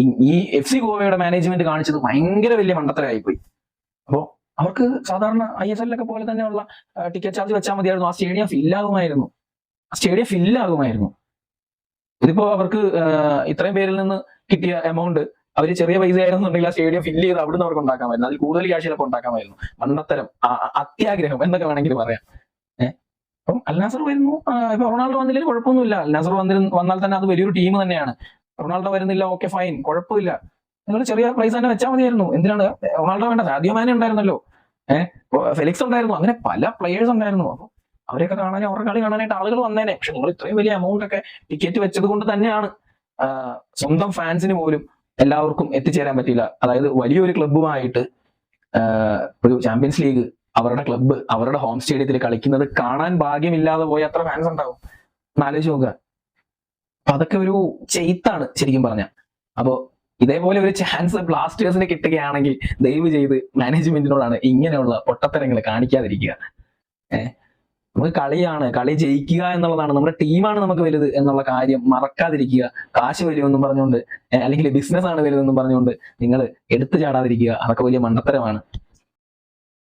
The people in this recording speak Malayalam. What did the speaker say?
ഈ- എഫ് സി ഗോവയുടെ മാനേജ്മെന്റ് കാണിച്ചത് ഭയങ്കര വലിയ മണ്ടത്തരമായി പോയി അപ്പോ അവർക്ക് സാധാരണ ഐ എസ് എല്ലൊക്കെ പോലെ തന്നെയുള്ള ടിക്കറ്റ് ചാർജ് വെച്ചാൽ മതിയായിരുന്നു. ആ സ്റ്റേഡിയം ഫില്ലാകുമായിരുന്നു സ്റ്റേഡിയം ഫില്ലാകുമായിരുന്നു ഇതിപ്പോ അവർക്ക് ഇത്രയും പേരിൽ നിന്ന് കിട്ടിയ എമൗണ്ട് അവർ ചെറിയ പൈസ ആയിരുന്നുണ്ടെങ്കിൽ ആ സ്റ്റേഡിയം ഫില്ല് ചെയ്ത് അവിടുന്ന് അവർക്ക് ഉണ്ടാക്കാമായിരുന്നു അതിൽ കൂടുതൽ ക്യാഷ് ചിലപ്പോൾ ഉണ്ടാക്കാമായിരുന്നു ആ, അത്യാഗ്രഹം എന്നൊക്കെ വേണമെങ്കിൽ പറയാം. ഏഹ് അപ്പം അൽനാസർ വരുന്നു. ഇപ്പൊ റൊണാൾഡോ വന്നില്ലെങ്കിൽ കുഴപ്പമൊന്നുമില്ല. അൽനാസർ വന്നിരുന്നു വന്നാൽ തന്നെ അത് വലിയൊരു ടീം തന്നെയാണ്. റൊണാൾഡോ വരുന്നില്ല ഓക്കെ ഫൈൻ കുഴപ്പമില്ല. നിങ്ങൾ ചെറിയ പ്രൈസ് തന്നെ വെച്ചാൽ മതിയായിരുന്നു. എന്തിനാണ്? റൊണാൾഡോ വേണ്ട ആദ്യമാനേ ഉണ്ടായിരുന്നല്ലോ. ഏഹ് ഫെലിക്സ് ഉണ്ടായിരുന്നു അങ്ങനെ പല പ്ലേയേഴ്സ് ഉണ്ടായിരുന്നു. അപ്പൊ അവരെയൊക്കെ കാണാൻ അവരുടെ കളി കാണാനായിട്ട് ആളുകൾ വന്നേനെ. പക്ഷെ നിങ്ങൾ ഇത്രയും വലിയ എമൗണ്ട് ഒക്കെ ടിക്കറ്റ് വെച്ചത് കൊണ്ട് തന്നെയാണ്. സ്വന്തം ഫാൻസിന് പോലും എല്ലാവർക്കും എത്തിച്ചേരാൻ പറ്റില്ല അതായത് വലിയൊരു ക്ലബ്ബുമായിട്ട് ഒരു ചാമ്പ്യൻസ് ലീഗ് അവരുടെ ക്ലബ്ബ് അവരുടെ ഹോം സ്റ്റേഡിയത്തിൽ കളിക്കുന്നത് കാണാൻ ഭാഗ്യമില്ലാതെ പോയി അത്ര ഫാൻസ് ഉണ്ടാവും. എന്നാലോചിച്ച് നോക്കുക. അപ്പൊ അതൊക്കെ ഒരു ചെയ്ത്താണ് ശരിക്കും പറഞ്ഞ. അപ്പോ ഇതേപോലെ ഒരു ചാൻസ് ബ്ലാസ്റ്റേഴ്സിന് കിട്ടുകയാണെങ്കിൽ ദയവ് ചെയ്ത് മാനേജ്മെന്റിനോടാണ് ഇങ്ങനെയുള്ള പൊട്ടത്തരങ്ങൾ കാണിക്കാതിരിക്കുക. ഏഹ് നമുക്ക് കളിയാണ് കളി ജയിക്കുക എന്നുള്ളതാണ്. നമ്മുടെ ടീമാണ് നമുക്ക് വലുത് എന്നുള്ള കാര്യം മറക്കാതിരിക്കുക. കാശ് വരുമെന്നും പറഞ്ഞുകൊണ്ട് അല്ലെങ്കിൽ ബിസിനസ് ആണ് വലുതെന്നും പറഞ്ഞുകൊണ്ട് നിങ്ങൾ എടുത്തു ചാടാതിരിക്കുക. അതൊക്കെ വലിയ മണ്ടത്തരമാണ്.